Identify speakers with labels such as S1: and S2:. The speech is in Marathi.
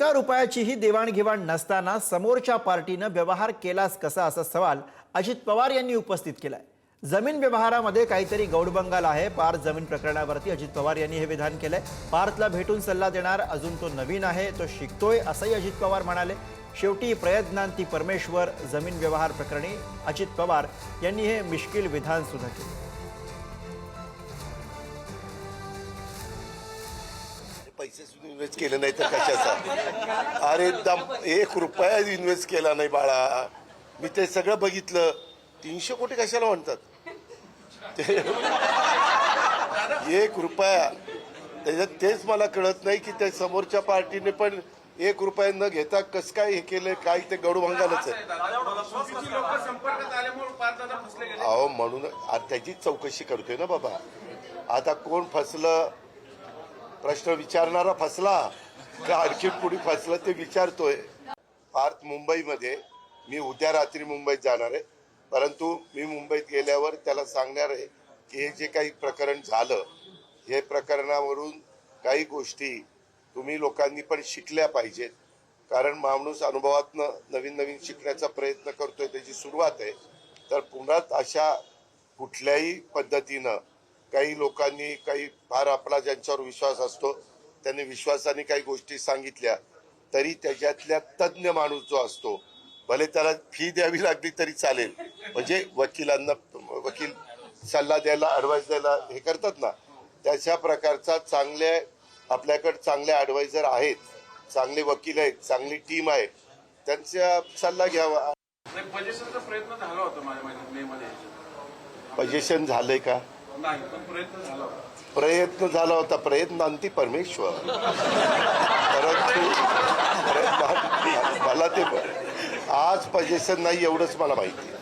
S1: एका रुपयाचीही देवाणघेवाण नसताना समोरच्या पार्टीनं व्यवहार केलाच कसा असा सवाल अजित पवार यांनी उपस्थित केलाय. जमीन व्यवहारामध्ये काहीतरी गौडबंगाल आहे. पार जमीन प्रकरणावरती अजित पवार यांनी हे विधान केलंय. पार्थला भेटून सल्ला देणार अजून तो नवीन आहे तो शिकतोय असंही अजित पवार म्हणाले. शेवटी प्रयत्नांती परमेश्वर जमीन व्यवहार प्रकरणी अजित पवार यांनी हे मिश्किल विधान सुद्धा केलं.
S2: पैसे सुद्धा इन्व्हेस्ट केले नाही तर कशाचा? अरे दम एक रुपया इन्व्हेस्ट केला नाही बाळा. मी ते सगळं बघितलं. तीनशे कोटी कशाला म्हणतात? ते एक रुपया. त्याच्यात तेच मला कळत नाही की त्या समोरच्या पार्टीने पण एक रुपया न घेता कसं काय हे केलं काय ते गडू भांगालच आहे. अहो म्हणून त्याची चौकशी करतोय ना बाबा. आता कोण फसलं प्रश्न विचारणारा फसला. का आणखी कुणी फसलं ते विचारतोय. पार्थ मुंबईमध्ये मी उद्या रात्री मुंबईत जाणार आहे. परंतु मी मुंबईत गेल्यावर त्याला सांगणार आहे की हे जे काही प्रकरण झालं हे प्रकरणावरून काही गोष्टी तुम्ही लोकांनी पण शिकल्या पाहिजेत. कारण माणूस अनुभवातनं नवीन नवीन शिकण्याचा प्रयत्न करतोय त्याची सुरुवात आहे. तर पुन्हा अशा कुठल्याही पद्धतीनं काही लोकांनी काही फार आपला ज्यांच्यावर विश्वास असतो त्यांनी विश्वासाने काही गोष्टी सांगितल्या तरी त्याच्यातल्या तज्ज्ञ माणूस जो असतो भले त्याला फी द्यावी लागली तरी चालेल. म्हणजे वकिलांना वकील सल्ला द्यायला ऍडवाइस द्यायला हे करतात ना. तशा प्रकारचा चांगले आपल्याकडे चांगले ऍडवायझर आहेत चांगले वकील आहेत चांगली टीम आहे त्यांचा सल्ला घ्यावा.
S3: पजेशनचा प्रयत्न झाला होता माझ्या मे मध्ये
S2: पजेशन झालंय का?
S3: नाही पण प्रयत्न झाला होता
S2: प्रयत्न झाला होता प्रयत्नांती परमेश्वर. परंतु परंतु मला ते आज पजेशन नाही एवढंच मला माहिती आहे.